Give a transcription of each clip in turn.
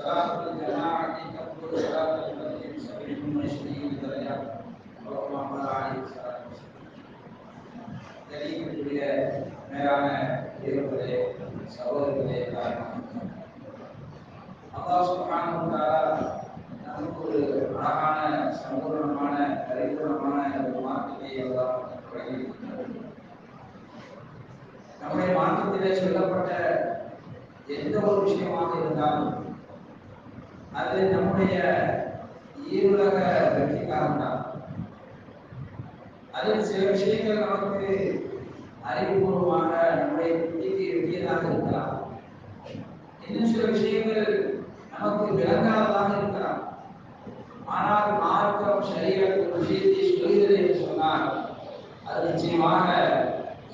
صلاة الجماعة تقبل صلاة الفجر بسبع وعشرين درجة أو كما قال عليه الصلاة والسلام தெளிவுக்குரிய மேலான தேவர்களே சகோதரர்களே காரணம் அல்லாஹ் சுப்ஹானஹு வ தஆலா நமக்கு ஒரு அழகான சம்பூர்ணமான பரிபூர்ணமான ஒரு மார்க்கத்தை அல்லாஹ் வழங்கியிருக்கிறார் நம்முடைய மார்க்கத்திலே சொல்லப்பட்ட எந்த ஒரு விஷயமாக இருந்தாலும் அது நம்முடைய ஈருலக வெற்றிக்காகத்தான். அதில் சில விஷயங்கள் நமக்கு அறிவுபூர்வமாக நம்முடைய புத்திக்கு எட்டியதாக இருக்கலாம். இன்னும் சில விஷயங்கள் நமக்கு விளங்காததாக இருக்கலாம். ஆனால் மார்க்கம் சரீரத்தின் விஷயத்தை சொல்கிறது என்று சொன்னால் அது நிச்சயமாக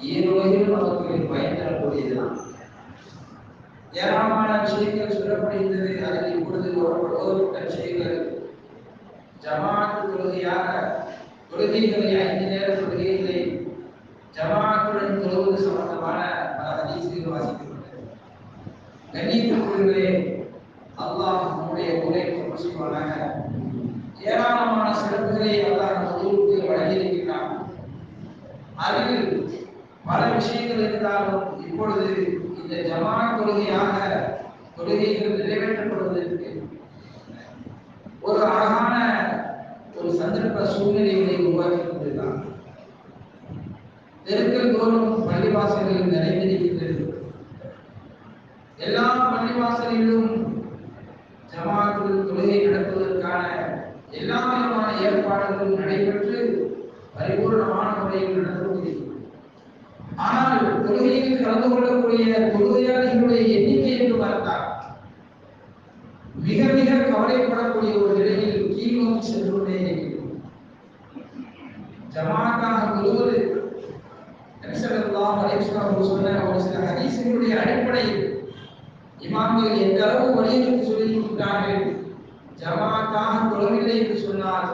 ஈருலகிலும் நமக்கு பயன் தரக்கூடியதுதான். ஏராளமான விஷயங்கள் சொல்லப்படுகின்றது. அதில் இப்பொழுது ஓதப்பட்ட விஷயங்கள். ஜமாத்து தொழுகையாக தொழுகைகளை ஐந்து நேர தொழுகைகளை ஜமாத்துடன் தொழுவது சம்பந்தமான பல அதிசயங்கள் வாசிக்கப்பட்டது. கண்ணியத்திற்குள்ளே அல்லாஹ் நம்முடைய உரை செய்வானாக ஏராளமான சிறப்புகளை அல்லாஹ் தொழுவுக்கு வழங்கியிருக்கிறான். அதில் பல விஷயங்கள் இருந்தாலும் இப்பொழுது இந்த ஜமான தொழுகையாக தொழுகைகள் நிறைவேற்றப்படுவதற்கு ஒரு அழகான ஒரு சந்தர்ப்ப சூழ்நிலைகளை உருவாக்கி கொண்டிருக்கிறார் தெருக்கள் தோறும் பள்ளிவாசல்கள் நிறைந்திருக்கின்றது. எல்லா பள்ளிவாசலிலும் ஜமாத்து தொழுகை நடத்துவதற்கான எல்லா விதமான ஏற்பாடுகளும் நடைபெற்று பரிபூர்ணமான முறையில் நடந்து ஆனால் தொழுகையில் கலந்து கொள்ளக்கூடிய தொழுகையாளிகளுடைய எண்ணிக்கை என்று பார்த்தால் மிக மிக கவலைப்படக்கூடிய ஒரு நிலையில் கீழ் நோக்கி சென்று கொண்டே இருக்கிறோம். ஜமாத்தாக தொழுவது சொன்ன ஒரு சில ஹதீஸுகளுடைய அடிப்படையில் இமாம்கள் எந்த அளவு வலியுறுத்தி சொல்லியிருக்கிறார்கள் ஜமாத்தாக தொழவில்லை என்று சொன்னால்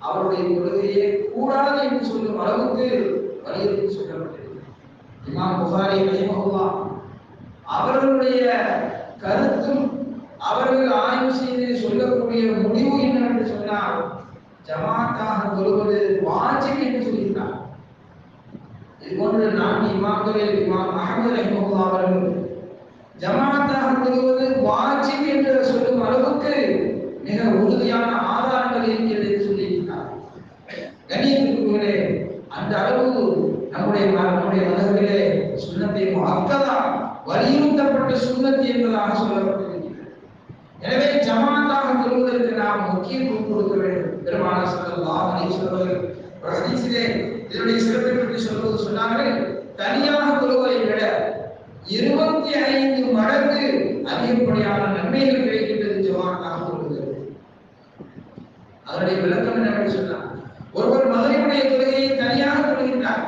அவருடைய தொழுகையே கூடாது என்று சொல்லும் அளவுக்கு வலியுறுத்தி இமாம் புகாரி ரஹிமஹுல்லா அவர்களுடைய கருத்தும் அவர்கள் ஆய்வு செய்து சொல்லக்கூடிய முடிவு என்னவென்று சொன்னால் ஜமாத்தாக தொழுவது வாஜிப் என்று சொல்கிறார். இதுபோன்று நான்கு இமாம்களில் இமாம் அகமது ரஹிமஹுல்லா அவர்கள் ஜமாத்தாக தொழுவது வாஜிப் என்று சொல்லும் அளவுக்கு மிக உறுதியான ஆதாரங்கள் இருக்கிறது என்று சொல்லியிருக்கிறார் கணியத்திற்குள்ளே அந்த அளவு நம்முடைய நம்முடைய மதங்களிலே சுண்ணத்தை மக்கதா வலியுறுத்தப்பட்ட சுண்ணத்து என்பதாக சொல்லப்பட்டிருக்கிறது எனவே ஜமாத்தாக தொழுவதற்கு நாம் முக்கியத்துவம் கொடுக்க வேண்டும் பெருமான சொல்லலாம் அலீஸ்வரர்கள் ஒரு இதனுடைய சிறப்பை பற்றி சொல்வது சொன்னார்கள் தனியாக தொழுவதை விட இருபத்தி ஐந்து மடங்கு அதிகப்படியான நன்மைகள் கிடைக்கின்றது ஜமாத்தாக தொழுவது அதனுடைய விளக்கம் என்னவென்று சொன்னார் ஒருவர் மதுரையுடைய தொழுகையை தனியாக கொள்கின்றார்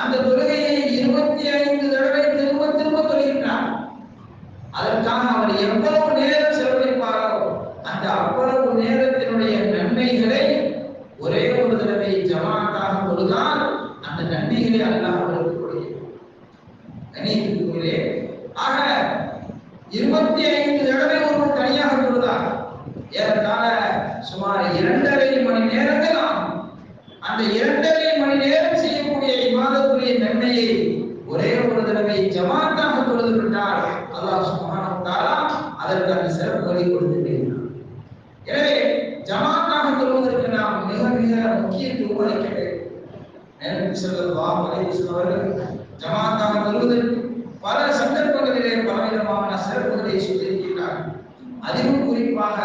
அந்த தொழுகையை இருபத்தி ஐந்து தடவை திரும்ப திரும்ப தொழுகின்றார் அதற்காக அவர் எவ்வளவு நேரம் செலவழிப்பாரோ அந்த அவ்வளவு நேரத்தினுடைய நன்மைகளை ஒரே ஒரு தடவை ஜமாத்தாக தொழுதால் அந்த நன்மைகளை அல்லாஹ் அவருக்கு கொடுக்கிறார் கணியத்துக்குள்ளே ஆக இருபத்தி ஐந்து தடவை ஒருவர் தனியாக தொழுதார் ஏறத்தாழ சுமார் இரண்டரை மணி நேரங்கள் ஆகும் அந்த இரண்டரை மணி நேரம் செய்யக்கூடிய இமாதத்துடைய நன்மையை ஒரே ஒரு தடவை ஜமாத்தாக தொழுது விட்டால் அல்லாஹ் சுப்ஹானஹு தஆலா அதற்கு அந்த சிறப்புகளை கொடுத்திருக்கிறார் எனவே ஜமாத்தாக தொழுவதற்கு நாம் மிக மிக முக்கியத்துவம் அளிக்க வேண்டும் நேரடி ஸல்லல்லாஹு அலைஹி வஸல்லம் அவர்கள் ஜமாத்தாக தொழுவதற்கு பல சந்தர்ப்பங்களிலே பலவிதமான சிறப்புகளை சொல்லியிருக்கிறார் அதிலும் குறிப்பாக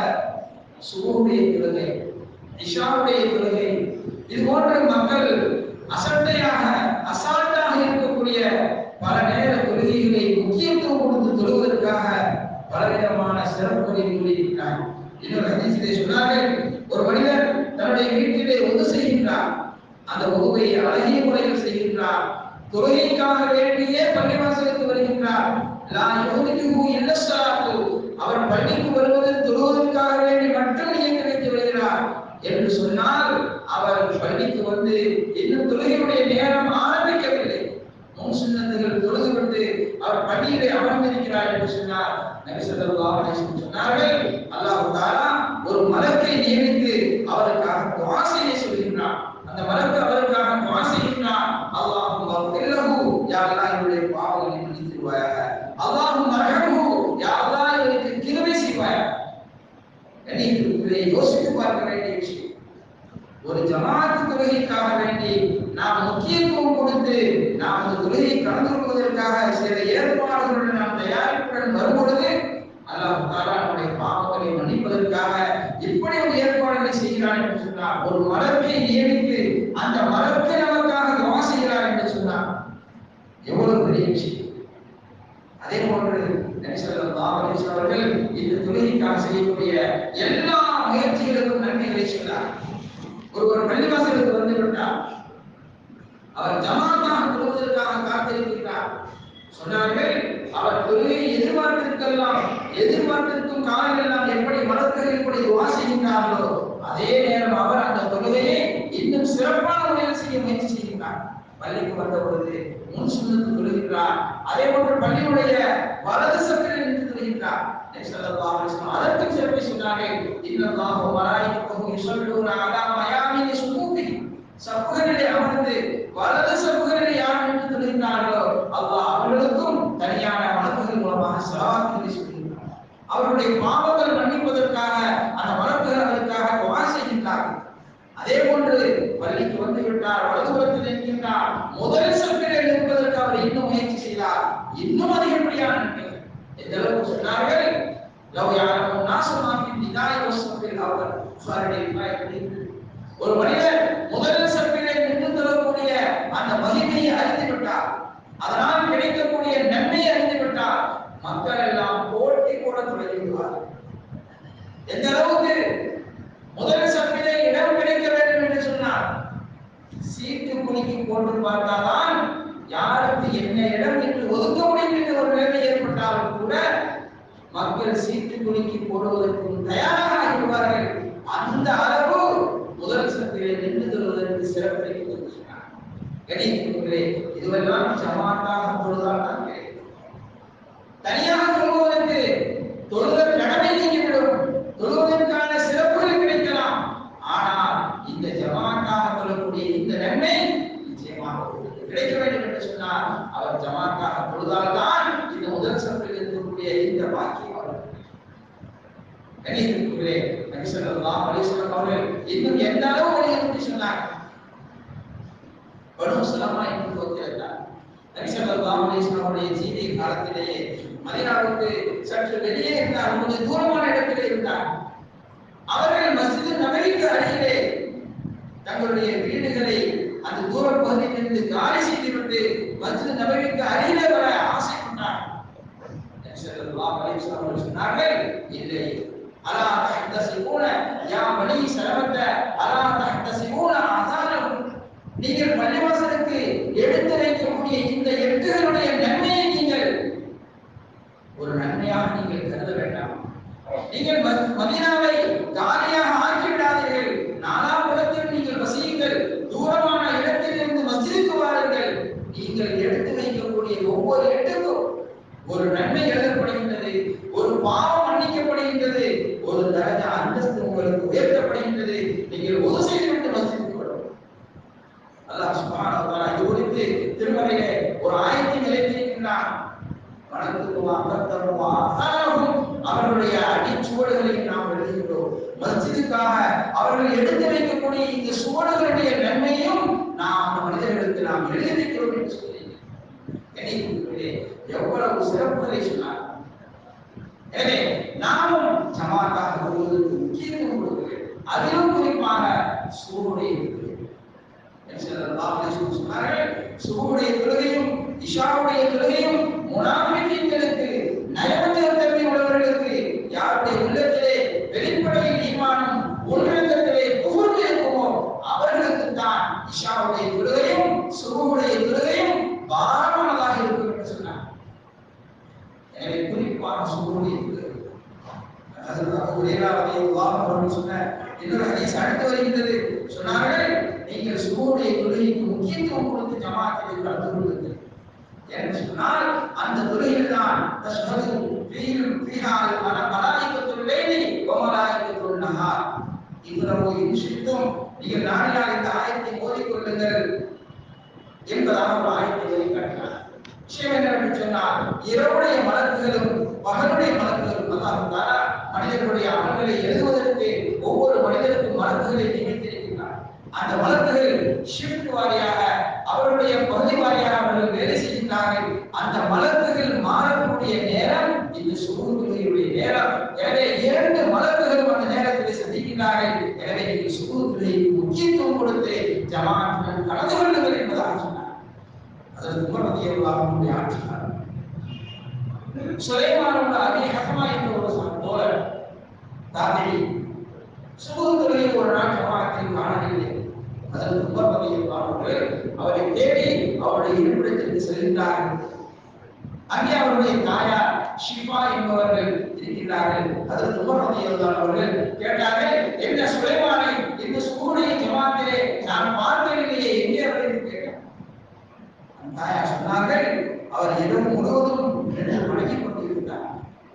சுபுடைய தொழுகை இஷாவுடைய தொழுகை இது போன்ற மக்கள் அசட்டையாக அசால்ட்டாக இருக்கக்கூடிய பல நேர தொழுகைகளை முக்கியத்துவம் கொடுத்து தொழுவதற்காக பலவிதமான சிறப்புகளை கூறியிருக்கிறார் இன்னொரு ஹதீஸிலே சொன்னார்கள் ஒரு மனிதர் தன்னுடைய வீட்டிலே ஒது செய்கின்றார். அந்த உதவியை அழகிய முறையில் செய்கின்றார். தொழுகைக்காக வேண்டியே பள்ளிவாசலுக்கு வருகின்றார். அவர் பள்ளிக்கு வருவது தொழுவதற்காக வேண்டி மட்டும் இயங்க வைத்து வருகிறார். என்று சொன்னால் அவர் பள்ளிக்கு வந்து இன்னும் தொழுகையுடைய நேரம் ஆரம்பிக்கவில்லை. முன் தொழுது கொண்டு அவர் பள்ளியிலே அமர்ந்திருக்கிறார் என்று சொன்னார். நபி ஸல்லல்லாஹு சொன்னார்கள் அல்லாஹ் தஆலா ஒரு மலக்கை நியமித்து அவருக்காக துஆ செய்ய சொல்கின்றார் அந்த மலக்கு அவருக்காக துஆ செய்கின்றார் அல்லாஹும் வஃபிர்லஹு யா அல்லாஹ் இவருடைய பாவங்களை மன்னித்திருவாயாக அல்லாஹும் மர்ஹம்ஹு யா அல்லாஹ் இவருக்கு கிருபை செய்வாயாக கண்ணியத்திற்குள்ளே யோசித்து பார்க்க வேண்டிய விஷயம் ஒரு ஜமாத்து தொழுகைக்காக வேண்டி நாம் முக்கியத்துவம் கொடுத்து நாம் கலந்து கொள்வதற்காக சில ஏற்பாடுகளுடன் நாம் தயாரிப்புடன் வரும்பொழுது அல்லாஹ் தாலா நம்முடைய பாவங்களை மன்னிப்பதற்காக இப்படி ஒரு ஏற்பாடுகளை செய்கிறான் என்று சொன்னார் ஒரு மலத்தை நியமித்து அந்த மலத்தை நமக்காக துவா செய்கிறார் என்று சொன்னார் எவ்வளவு பெரிய விஷயம் அதே போன்று நபி ஸல்லல்லாஹு அலைஹி வஸல்லம் அவர்கள் இந்த தொழுகைக்காக செய்யக்கூடிய எல்லா முயற்சிகளுக்கும் நன்மைகளை சொன்னார் ஒருவர் பள்ளிவாசலுக்கு வந்து விட்டார் அவர் ஜமாத்தாக தொழுவதற்காக காத்திருக்கிறார் சொன்னார்கள் அவர் தொழுகையை எதிர்பார்த்திருக்கலாம் எதிர்பார்த்திருக்கும் காலங்களெல்லாம் எப்படி மலக்குகள் எப்படி துவா செய்கின்றார்களோ அதே நேரம் அவர் அந்த தொழுகையை இன்னும் சிறப்பான முறையில் செய்ய முயற்சி செய்கின்றார் பள்ளிக்கு வந்த பொழுது முன் சுண்ணத்து தொழுகின்றார். அதே போன்று பள்ளியுடைய வலது சப்பில் நின்று தொழுகின்றார். அதற்கு சிறப்பை சொன்னார்கள் இன்னல்லாஹு வ யுஸல்லூன அலா மயாமினி சப்புகளிலே அமர்ந்து வலது சப்புகளிலே யார் நின்று தொழுகின்றார்களோ அல்லாஹ் அவர்களுக்கும் தனியான வழக்குகள் மூலமாக சலாத்துகளை சொல்கின்றார். அவர்களுடைய பாவங்கள் மன்னிப்பதற்காக அந்த வழக்குகள் அவருக்காக துவா செய்கின்றார்கள். அதே போன்று பள்ளிக்கு வந்து விட்டார். வலது முதல் சொற்களை எழுப்பதற்கு அவர் இன்னும் முயற்சி செய்தார். இன்னும் அதிகப்படியான நன்மை எந்த அளவுக்கு சொன்னார்கள்? லவ் யாரும் நாசமாக்கி நிதாய வசத்தில் அவர் ஒரு மனிதன் முதல் சப்பிலே நின்று தரக்கூடிய அந்த மகிமையை அறிந்து விட்டார் அதனால் கிடைக்கக்கூடிய நன்மையை அறிந்து விட்டார் மக்கள் எல்லாம் போட்டி போட தொடங்கிவிடுவார்கள் எந்த அளவுக்கு முதல் சப்பிலே இடம் கிடைக்க வேண்டும் என்று சொன்னார் சீட்டு குலுக்கி போட்டு பார்த்தால்தான் யாருக்கு என்ன இடம் என்று ஒதுக்க முடியும் என்ற ஒரு நிலைமை ஏற்பட்டாலும் கூட மக்கள் சீட்டு குலுக்கி போடுவதற்கும் தயாராக ஆகிவிடுவார்கள் அந்த அளவு முதல் சப்பிலே நின்று தருவதற்கு சிறப்பை சொன்னார் கணிக்கிறே இதுவெல்லாம் ஜமாத்தாக தொழுதால் தான் கிடைக்கும் தனியாக தொழுவதற்கு தொழுதல் கடமை நீங்கிவிடும் தொழுவதற்கான சிறப்புகள் கிடைக்கலாம் ஆனால் இந்த ஜமாத்தாக தொழக்கூடிய இந்த நன்மை நிச்சயமாக உங்களுக்கு கிடைக்க வேண்டும் என்று சொன்னால் அவர் ஜமாத்தாக தொழுதால்தான் இந்த முதல் சப்பில் இருக்கக்கூடிய இந்த பாக்கியம் அவருக்கு கணிதத்திற்குள்ளே நபி ஸல்லல்லாஹு அலைஹி வஸல்லம் அவர்கள் இன்னும் எந்த அளவு வலியுறுத்தி சொன்னாங்க பனு சலமா என்று கோத்திருந்தார் நபி ஸல்லல்லாஹு அலைஹி வஸல்லம் அவருடைய ஜீவிய காலத்திலேயே மதீனாவுக்கு சற்று வெளியே இருந்தார் கொஞ்சம் தூரமான இடத்திலே இருந்தார் அவர்கள் மஸ்ஜித் நபவிக்கு அருகிலே தங்களுடைய வீடுகளை அந்த தூர பகுதியிலிருந்து காலி செய்துவிட்டு மஸ்ஜித் நபவிக்கு அருகிலே வர ஆசை கொண்டார் சொன்னார்கள் இல்லை அலா தஹ்தஸிபூன யா பனி அலா நீங்கள் பள்ளிவாசலுக்கு எடுத்து இந்த எட்டுகளுடைய நன்மையை நீங்கள் ஒரு நன்மையாக நீங்கள் கருத வேண்டாம். நீங்கள் மத்- காலியாக ஒரு நன்மை எழுதப்படுகின்றது ஒரு பாவம் மன்னிக்கப்படுகின்றது ஒரு தரஜா அந்தஸ்து உங்களுக்கு உயர்த்தப்படுகின்றது. நீங்கள் ஒரு செய்து விட்டு மஸ்ஜிதுக்கு வரவும் அல்லாஹ் சுபான் இது குறித்து திருமறையிலே ஒரு ஆயத்தை நிலைத்திருக்கின்றான் வணக்கத்துவா அகத்தருவா அசாரகும் அவர்களுடைய அடிச்சுவடுகளை நாம் எழுதுகின்றோம். மஸ்ஜிதுக்காக அவர்கள் எடுத்து வைக்கக்கூடிய இந்த சுவடுகளுடைய நன்மையும் நாம் அந்த மனிதர்களுக்கு நாம் எழுதி வைக்கிறோம் என்று சொல்லி கணிதத்திலே எவ்வளவு சிறப்புகளை சொன்னார் எனவே நாமும் ஜமாத்தாக வருவதற்கு முக்கியத்துவம் கொடுக்க வேண்டும் அதிலும் குறிப்பாக சூருடைய சொன்னார்கள் சுபுடைய தொழுகையும் இஷாவுடைய தொழுகையும் முனா நயவஞ்சக தன்மை உள்ளவர்களுக்கு அதில் அபு ஹுரைரா ரலியல்லாஹு அவர்கள் சொன்ன இன்னொரு ஹதீஸ் அடுத்து வருகின்றது சொன்னார்கள் நீங்கள் சுபுடைய தொழுகைக்கு முக்கியத்துவம் கொடுத்து ஜமாத்தில் கலந்து கொள்ளுங்கள் என்று சொன்னால் அந்த தொழுகையில் தான் தஷ்ஹது ஃபீல் ஃபீஹால் மன மலாயிகத்துல் லைலி வ மலாயிகத்துல் நஹார் இவ்வளவு இன்ஷித்தும் நீங்கள் நாடினால் இந்த ஆயத்தை ஓதிக்கொள்ளுங்கள் என்பதாக ஒரு ஆயத்தை ஓதி காட்டினார். விஷயம் என்னவென்று சொன்னால் இரவுடைய மலக்குகளும் பகலுடைய மலக்குகளும் அல்லாஹ் மனிதனுடைய மனிதர்களுடைய அமல்களை எழுதுவதற்கு ஒவ்வொரு மனிதருக்கும் மலக்குகளை நியமித்திருக்கிறார் அந்த மலக்குகள் ஷிஃப்ட் வாரியாக அவருடைய பகுதி வாரியாக அவர்கள் வேலை செய்கின்றார்கள். அந்த மலக்குகள் மாறக்கூடிய நேரம் இந்த சுகுதுரையுடைய நேரம். எனவே இரண்டு மலக்குகளும் அந்த நேரத்தில் சந்திக்கின்றார்கள். முக்கியத்துவம் கொடுத்து ஜமாத்துடன் கலந்து கொள்ளுங்கள் என்பதாக சொன்னார் அதற்கு உமரதியல்லாஹுடைய ஆட்சியாளர் சுலைமானோட அபி ஹசமா என்ற ஒரு தோழர் தாபிரி சுகுந்துறையில் ஒரு நாள் ஜமாத்தில் காணவில்லை. அதற்கு உமரதியல்லாஹுடைய அவரை தேடி அவருடைய இருப்பிடத்திற்கு செல்கின்றார் அங்கே அவருடைய தாயார் ஷிஃபா என்பவர்கள் இருக்கிறார்கள் அதற்கு உமரதியல்லாஹ் அவர்கள் கேட்டார்கள் என்ன சுலைமானை இந்த சுகுடைய ஜமாத்திலே நான் பார்க்கவில்லையே எங்கே அவர் என்று கேட்டார். தாயார் சொன்னார்கள் அவர் இரவு முழுவதும் நின்று வணங்கிக் கொண்டிருந்தார்.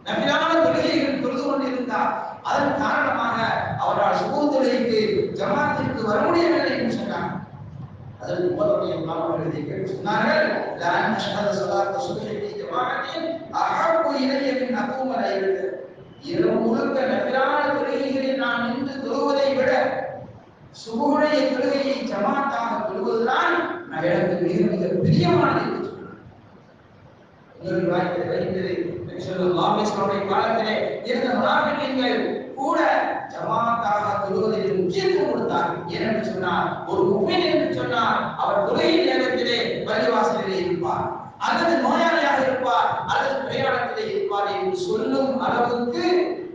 நபிலான தொழுகைகள் தொழுது கொண்டிருந்தார். அதன் காரணமாக அவரால் சுபு ஜமாத்திற்கு வர முடியவில்லை என்று சொன்னார். அதற்கு முதலுடைய மாணவர்களை கேட்டு சொன்னார்கள் லான் அஷ்ஹத ஸலாத்த சுப்ஹி ஃபீ ஜமாஅத்தின் அஹப்பு இலைய மின் அகூம லைலத இரவு முழுக்க நபிலான தொழுகைகளில் நான் நின்று தொழுவதை விட சுபுடைய தொழுகையை ஜமாத்தாக தொழுவதுதான் நான் எனக்கு மிக மிக பிரியமானது என்று சொன்னார். வாய்ப்பு வருகிறது நபி காலத்திலே இருந்த முனாஃபிகீன்கள் கூட ஜமாத்தாக தொழுவதில் முக்கியத்துவம் கொடுத்தார் ஏனென்று சொன்னால் ஒரு முஃமின் என்று சொன்னால் அவர் தொழுகை நேரத்திலே பள்ளிவாசலிலே இருப்பார். அல்லது நோயாளியாக இருப்பார் அல்லது பிரயாணத்திலே இருப்பார் என்று சொல்லும் அளவுக்கு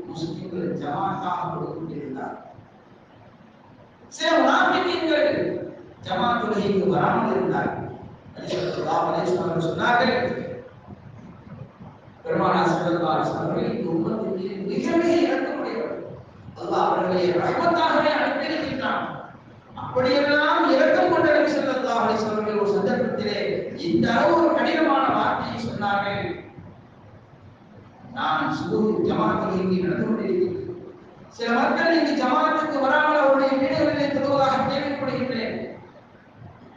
முஸ்லிம்கள் ஜமாத்தாக கொடுத்து கொண்டிருந்தார் சில முனாஃபிகீன்கள் ஜமாத் தொழுகைக்கு வராமல் இருந்தார்கள். சொன்னார்கள். இந்த மிக மிக அல்லாஹ் அவர்களை அனுப்பியிருக்கிறான் அப்படியெல்லாம் இரக்கம் கொண்ட ஒரு சந்தர்ப்பத்திலே இந்த அளவு ஒரு கடினமான வார்த்தையை சொன்னார்கள். நான் சுபு ஜமாத் தொழுகைக்கு நடந்து கொண்டிருக்கிறேன் சில மக்கள் இங்கு ஜமாத்துக்கு வராமல் அவருடைய வீடுகளிலே தொழுவதாக கேள்விப்படுகின்றேன்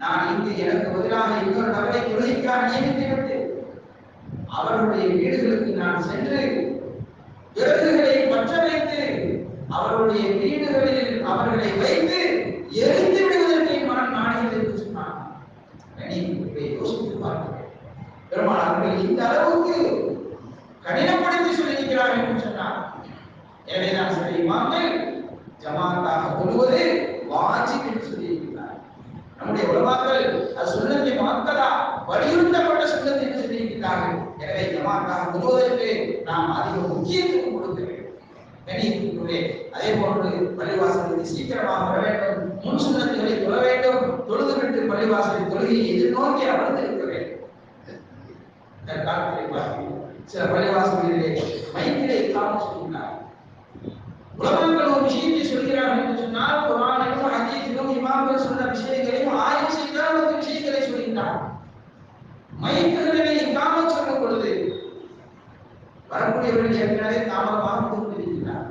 நான் இங்கு எனக்கு பதிலாக இன்னொரு நபரை தொழுகைக்காக நியமித்து விட்டு அவர்களுடைய வீடுகளுக்கு நான் சென்று விறகுகளை பற்ற வைத்து அவருடைய வீடுகளில் அவர்களை வைத்து எரிந்து விடுவதற்கு என் மனம் நாடுகிறது என்று சொன்னான் இதை யோசித்து பார்க்கிறேன் பெருமாள் அவர்கள் இந்த அளவுக்கு கடினப்படுத்தி சொல்லியிருக்கிறார்கள் என்று சொன்னார் எனவே நான் சில இமாம்கள் ஜமாத்தாக தொழுவது வாஜிப் என்று சொல்லியிருக்கிறார் நம்முடைய உலமாக்கள் அது சுண்ணத்தை மக்களா வலியுறுத்தப்பட்ட சுண்ணத்தை என்று சொல்லியிருக்கிறார்கள் எனவே ஜமாத்தாக தொழுவதற்கு நாம் அதிக முக்கியத்துவம் கொடுக்க வேண்டும் கணியத்திற்குள்ளே அதே போன்று பள்ளிவாசலுக்கு சீக்கிரமாக வர வேண்டும். முன் சுண்ணத்துகளை தொழ வேண்டும். தொழுது விட்டு பள்ளிவாசலில் தொழுகையை எதிர்நோக்கி அமர்ந்து இருக்க வேண்டும். இந்த பார்க்கிறோம் சில பள்ளிவாசல்களிலே மைக்கிலே இல்லாமல் சொல்கிறார் உலகங்கள் ஒரு விஷயத்தை சொல்கிறார்கள் என்று சொன்னால் குரானிலும் ஹதீஸிலும் இமாம்கள் சொன்ன விஷயங்களையும் ஆய்வு செய்தால் அந்த விஷயங்களை சொல்கிறார் மைக்குகளிலே இல்லாமல் சொல்லும் பொழுது வரக்கூடியவர்கள் ஏற்கனவே தாமதமாக வந்து கொண்டிருக்கிறார்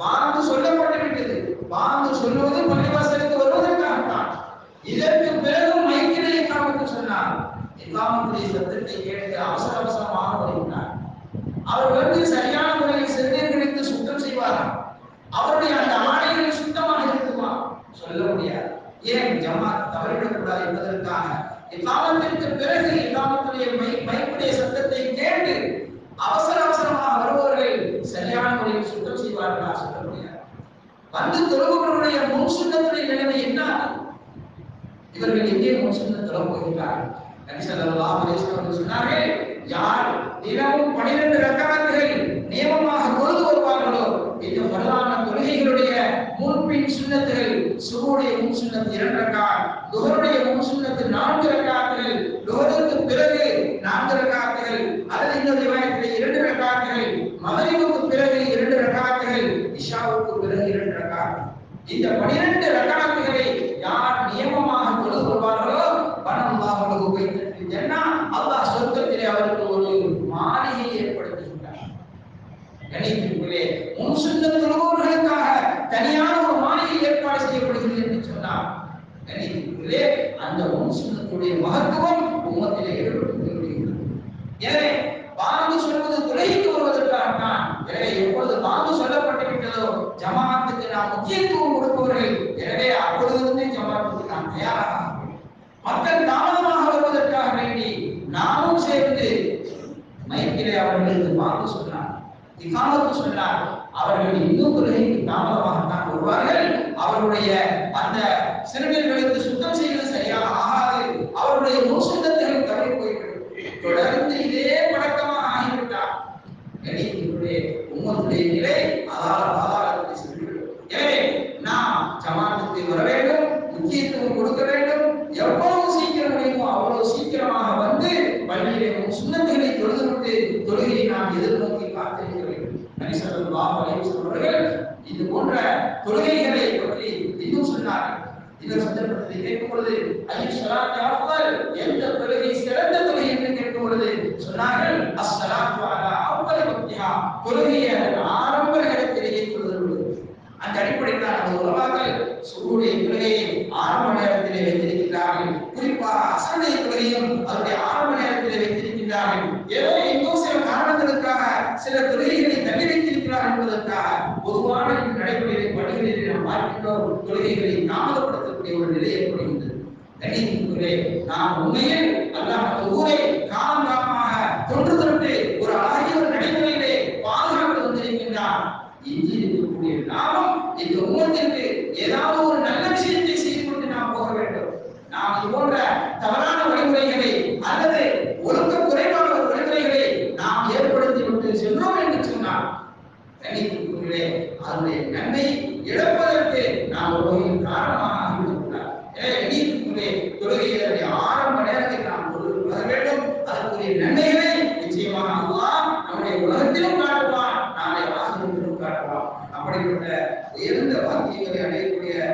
பாங்கு சொல்லப்பட்டு விட்டது பாங்கு சொல்லுவது பள்ளிவாசலுக்கு வருவதற்காகத்தான். இதற்கு பிறகு மைக்கிலே இக்காமத்து சொன்னார். இக்காமத்துடைய சத்தத்தை கேட்டு அவசர அவசரமாக வருகிறார். அவர் வந்து சரி முறையில் சிறுநீர் கிடைத்து சுத்தம் செய்வாராம் அவருடைய அந்த ஆடைகள் சுத்தமாக இருக்குமா சொல்ல முடியாது ஏன் ஜமாத் தவறிவிடக்கூடாது என்பதற்காக இக்காமத்திற்கு பிறகு இக்காமத்துடைய மை மைக்குடைய சத்தத்தை கேட்டு அவசர அவசரமாக வருபவர்கள் சரியான முறையில் சுத்தம் செய்வார்களா சொல்ல முடியாது வந்து தொழுபவர்களுடைய முன் சுண்ணத்துடைய நிலைமை என்ன இவர்கள் எங்கே முன் சுண்ண தொழ போகிறார்கள் நபி ஸல்லல்லாஹு அலைஹி வஸல்லம் சொன்னார்கள் யார் தினமும் 12 ரக்காத்துகள் நியமமாக தொழுது வருவார்களோ இந்த பரவான தொழுகைகளுடைய முன்பின் சுன்னத்துகள் சுபுடைய முன் சுன்னத்து இரண்டு ரக்காத் துஹருடைய முன் சுண்ணத்து நான்கு ரக்காத்துகள் துஹருக்கு குரான் சொல்லப்பட்டிருக்கிறதோ ஜமாத்துக்கு நான் முக்கியத்துவம் கொடுப்பவர்கள். எனவே அப்பொழுதிருந்தே ஜமாத்துக்கு நாம் தயாராக மக்கள் தாமதமாக வருவதற்காக வேண்டி நாமும் சேர்ந்து மைக்கிலே அவர்களுக்கு வாக்கு சொன்னார். இக்காலத்து சொன்னார் அவர்கள் இன்னும் கொள்கைக்கு தாமதமாகத்தான் வருவார்கள். அவருடைய அந்த சிறுநீர்களுக்கு சுத்தம் செய்வது சரியாக ஆகாது. அவருடைய நூசங்கத்தையும் தவறி போய்விடும். தொடர்ந்து இதே பழக்கமாக ஆகிவிட்டார். உங்களுடைய சுண்ணத்துகளை தொழுதுவிட்டு தொழுகையை நாம் எதிர்நோக்கி காத்திருக்கிறோம் நரிசரம் அவர்கள் இது போன்ற தொழுகைகளை பற்றி இன்னும் சொன்னார்கள். இந்த சந்தர்ப்பத்தை கேட்கும் பொழுது எந்த தொழுகை சிறந்த தொழுகை என்று கேட்கும் சொன்னார்கள் அஸ்லாம் அவரை பக்தியா தொழுகையை ஆரம்ப நேரத்திலேயே தொழுது அந்த அடிப்படையில் தான் நமது ஆரம்ப நேரத்திலே வைத்திருக்கிறார்கள் குறிப்பாக அசனுடைய அதனுடைய நம்பிக்கைகளை ஞாபகப்படுத்தக்கூடிய ஒரு நிலை ஏற்படுகின்றது. கணினிக்குள்ளே நாம் உண்மையில் அல்லாஹ் ஊரை காலம் காலமாக தொன்று தொட்டு ஒரு அழகிய எதையும் காட்டுவான். நாளை ஆசிரியர்களும் காட்டுவான். அப்படிப்பட்ட உயர்ந்த வாக்கியங்களை அடையக்கூடிய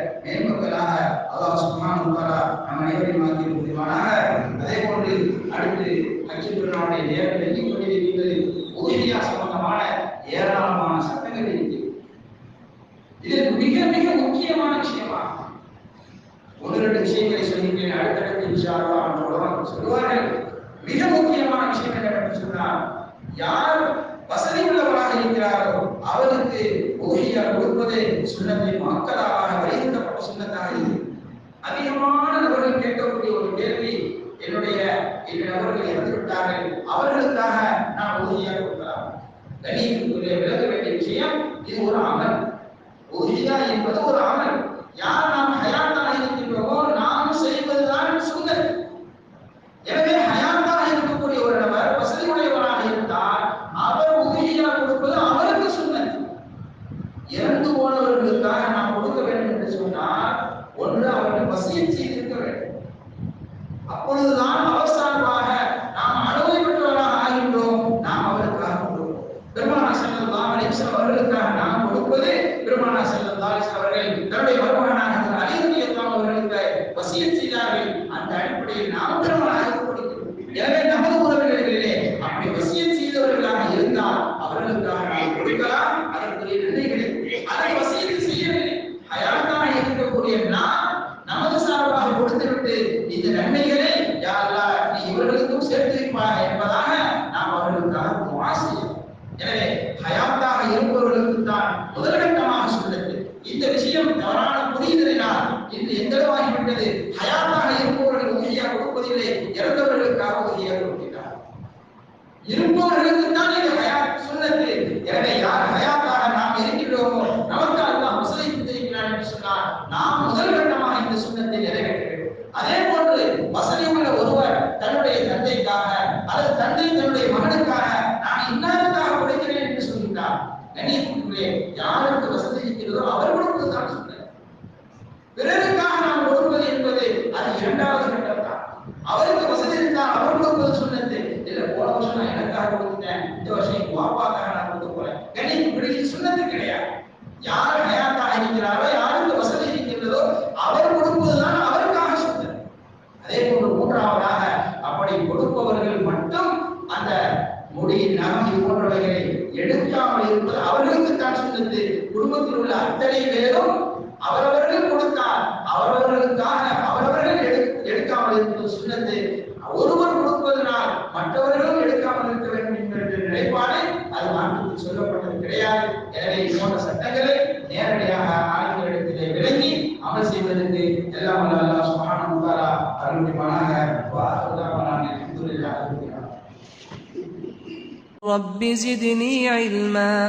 இருப்பவர்களுக்கு தான் இந்த சுண்ணத்து எனவே யார் ஹயாத்தாக நாம் இருக்கிறோமோ நமக்கு رب زدني علما.